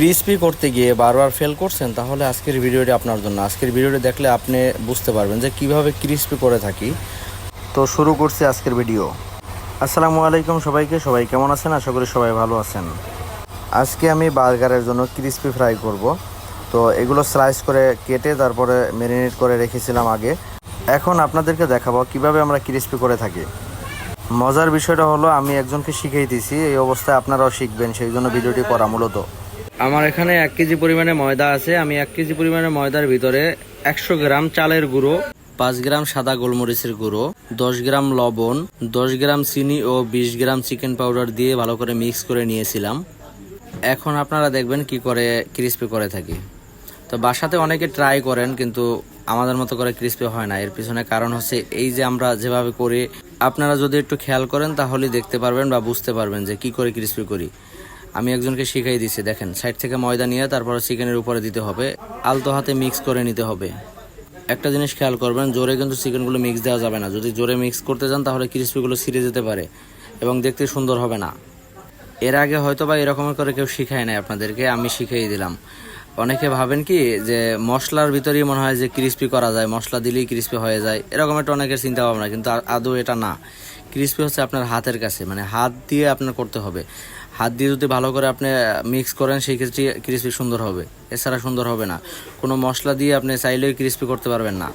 Crispy করতে গিয়ে বারবার ফেল করছেন, তাহলে আজকের ভিডিওটি আপনার জন্য। আজকের ভিডিওটি দেখলে আপনি বুঝতে পারবেন যে কীভাবে ক্রিস্পি করে থাকি। তো শুরু করছি আজকের ভিডিও। আসসালামু আলাইকুম সবাইকে, সবাই কেমন আছেন? আশা করি সবাই ভালো আছেন। আজকে আমি বার্গারের জন্য ক্রিস্পি ফ্রাই করব। তো এগুলো স্লাইস করে কেটে তারপরে ম্যারিনেট করে রেখেছিলাম আগে। এখন আপনাদেরকে দেখাবো কীভাবে আমরা ক্রিস্পি করে থাকি। মজার বিষয়টা হলো, আমি একজনকে শিখিয়ে দিয়েছি, এই অবস্থায় আপনারাও শিখবেন, সেই জন্য ভিডিওটি করা মূলত। আমার এখানে এক কেজি পরিমাণে ময়দা আছে। আমি এক কেজি পরিমাণে ময়দার ভিতরে একশো গ্রাম চালের গুঁড়ো, পাঁচ গ্রাম সাদা গোলমরিচের গুঁড়ো, দশ গ্রাম লবণ, দশ গ্রাম চিনি ও বিশ গ্রাম চিকেন পাউডার দিয়ে ভালো করে মিক্স করে নিয়েছিলাম। এখন আপনারা দেখবেন কি করে ক্রিস্পি করে থাকি। তো বাসাতে অনেকে ট্রাই করেন, কিন্তু আমাদের মতো করে ক্রিস্পি হয় না। এর পিছনে কারণ হচ্ছে এই যে আমরা যেভাবে করি, আপনারা যদি একটু খেয়াল করেন তাহলে দেখতে পারবেন বা বুঝতে পারবেন যে কি করে ক্রিস্পি করি। আমি একজনকে শিখাই দিছি, দেখেন, সাইড থেকে ময়দা নিয়ে তারপরে চিকেনের উপরে দিতে হবে, আলতো হাতে মিক্স করে নিতে হবে। একটা জিনিস খেয়াল করবেন, জোরে কিন্তু চিকেনগুলো মিক্স দেওয়া যাবে না। যদি জোরে মিক্স করতে যান তাহলে ক্রিস্পিগুলো ছিঁড়ে যেতে পারে এবং দেখতে সুন্দর হবে না। এর আগে হয়তো বা এরকম করে কেউ শিখায় নাই আপনাদেরকে, আমি শিখিয়ে দিলাম। অনেকে ভাবেন কি যে মশলার ভিতরেই মনে হয় যে ক্রিস্পি করা যায়, মশলা দিলেই ক্রিস্পি হয়ে যায়, এরকম একটা অনেকের চিন্তা ভাবনা কিন্তু আদৌ এটা না। ক্রিস্পি হচ্ছে আপনার হাতের কাছে মানে হাত দিয়ে আপনার করতে হবে। হাত দিয়ে যদি ভালো করে আপনি মিক্স করেন, সেই ক্ষেত্রে ক্রিস্পি সুন্দর হবে। এছাড়া সুন্দর হবে না। কোনো মশলা দিয়ে আপনি চাইলেই ক্রিস্পি করতে পারবেন না।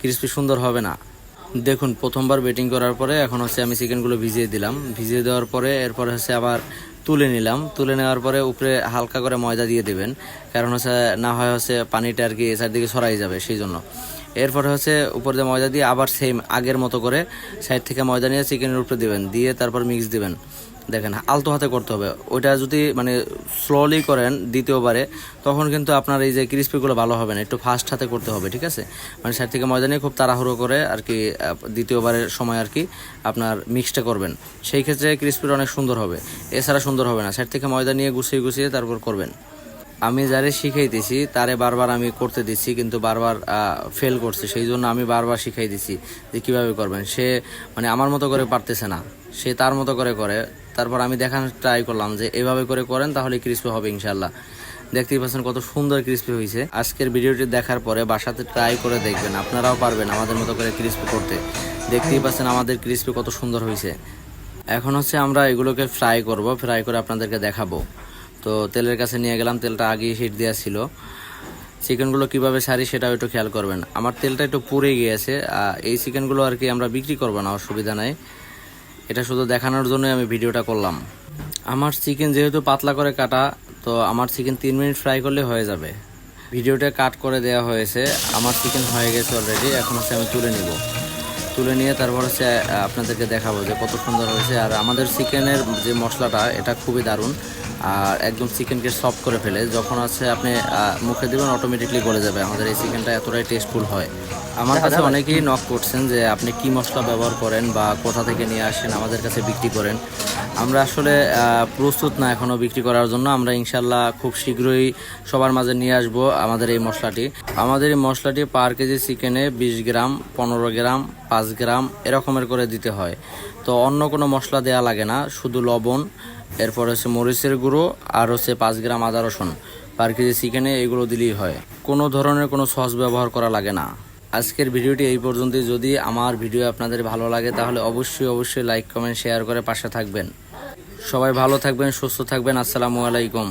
ক্রিস্পি সুন্দর হবে না। দেখুন, প্রথমবার বেটিং করার পরে এখন হচ্ছে আমি চিকেনগুলো ভিজিয়ে দিলাম। ভিজিয়ে দেওয়ার পরে এরপরে হচ্ছে আবার তুলে নিলাম। তুলে নেওয়ার পরে উপরে হালকা করে ময়দা দিয়ে দেবেন। কারণ হচ্ছে না হয় হচ্ছে পানিটা আর কি চারদিকে সরাই যাবে, সেই জন্য। এরপরে হচ্ছে উপর দিয়ে ময়দা দিয়ে আবার সেম আগের মতো করে সাইড থেকে ময়দা নিয়ে চিকেনের উপরে দেবেন। দিয়ে তারপর মিক্স দিবেন। দেখেন, আলতো হাতে করতে হবে। ওইটা যদি মানে স্লোলি করেন দ্বিতীয়বারে, তখন কিন্তু আপনার এই যে ক্রিস্পিগুলো ভালো হবে না, একটু ফাস্ট হাতে করতে হবে, ঠিক আছে? মানে সাইড থেকে ময়দা নিয়ে খুব তাড়াহুড়ো করে আর কি দ্বিতীয়বারের সময় আর কি আপনার মিক্সটা করবেন। সেই ক্ষেত্রে ক্রিস্পিটা অনেক সুন্দর হবে। এছাড়া সুন্দর হবে না, সাইড থেকে ময়দা নিয়ে গুছিয়ে গুছিয়ে তারপর করবেন। আমি যারে শিখাইতেছি তারে বারবার আমি করতে দিচ্ছি কিন্তু বারবার ফেল করছে। সেই জন্য আমি বারবার শিখাই দিচ্ছি যে কীভাবে করবেন। সে মানে আমার মতো করে পারতেছে না। সে তার মতো করে করে। তারপর আমি দেখানোর ট্রাই করলাম যে এভাবে করে করেন তাহলে ক্রিস্পি হবে ইনশাল্লাহ দেখতেই পাচ্ছেন কত সুন্দর ক্রিস্পি হয়েছে। আজকের ভিডিওটি দেখার পরে বাসাতে ট্রাই করে দেখবেন, আপনারাও পারবেন আমাদের মতো করে ক্রিস্পি করতে। দেখতেই পাচ্ছেন আমাদের ক্রিস্পি কত সুন্দর হয়েছে। এখন হচ্ছে আমরা এগুলোকে ফ্রাই করব ফ্রাই করে আপনাদেরকে দেখাবো। তো তেলের কাছে নিয়ে গেলাম, তেলটা আগেই হিট দেওয়া ছিল। চিকেনগুলো কীভাবে সারি সেটাও একটু খেয়াল করবেন। আমার তেলটা একটু পুড়ে গিয়েছে এই চিকেনগুলো আর কি আমরা বিক্রি করব না, অসুবিধা নাই। এটা শুধু দেখানোর জন্যই আমি ভিডিওটা করলাম। আমার চিকেন যেহেতু পাতলা করে কাটা, তো আমার চিকেন তিন মিনিট ফ্রাই করলে হয়ে যাবে। ভিডিওটা কাট করে দেওয়া হয়েছে। আমার চিকেন হয়ে গেছে অলরেডি এখন হচ্ছে আমি তুলে নিব। তুলে নিয়ে তারপর হচ্ছে আপনাদেরকে দেখাবো যে কত সুন্দর হয়েছে। আর আমাদের চিকেনের যে মশলাটা, এটা খুবই দারুণ। আর একদম চিকেনকে সফট করে ফেলে। যখন আছে আপনি মুখে দেবেন অটোমেটিকলি গলে যাবে। আমাদের এই চিকেনটা এতটাই টেস্টফুল হয়। আমার কাছে অনেকেই নক করছেন যে আপনি কি মশলা ব্যবহার করেন বা কোথা থেকে নিয়ে আসেন আমাদের কাছে বিক্রি করেন। আমরা আসলে প্রস্তুত না এখনও বিক্রি করার জন্য। আমরা ইনশাল্লাহ খুব শীঘ্রই সবার মাঝে নিয়ে আসব আমাদের এই মশলাটি। আমাদের এই মশলাটি পার কেজি চিকেনে বিশ গ্রাম, পনেরো গ্রাম, পাঁচ গ্রাম এরকমের করে দিতে হয়। তো অন্য কোনো মশলা দেওয়া লাগে না, শুধু লবণ, এরপর হচ্ছে মরিচের গুঁড়ো আর হচ্ছে পাঁচ গ্রাম আদা রসুন। পার কেজি চিকেনে এগুলো দিলেই হয়। কোনো ধরনের কোনো সস ব্যবহার করা লাগে না। আজকের ভিডিওটি এই পর্যন্তই। যদি আমার ভিডিও আপনাদের ভালো লাগে, তাহলে অবশ্যই অবশ্যই লাইক কমেন্ট শেয়ার করে পাশে থাকবেন। সবাই ভালো থাকবেন, সুস্থ থাকবেন। আসসালামু আলাইকুম।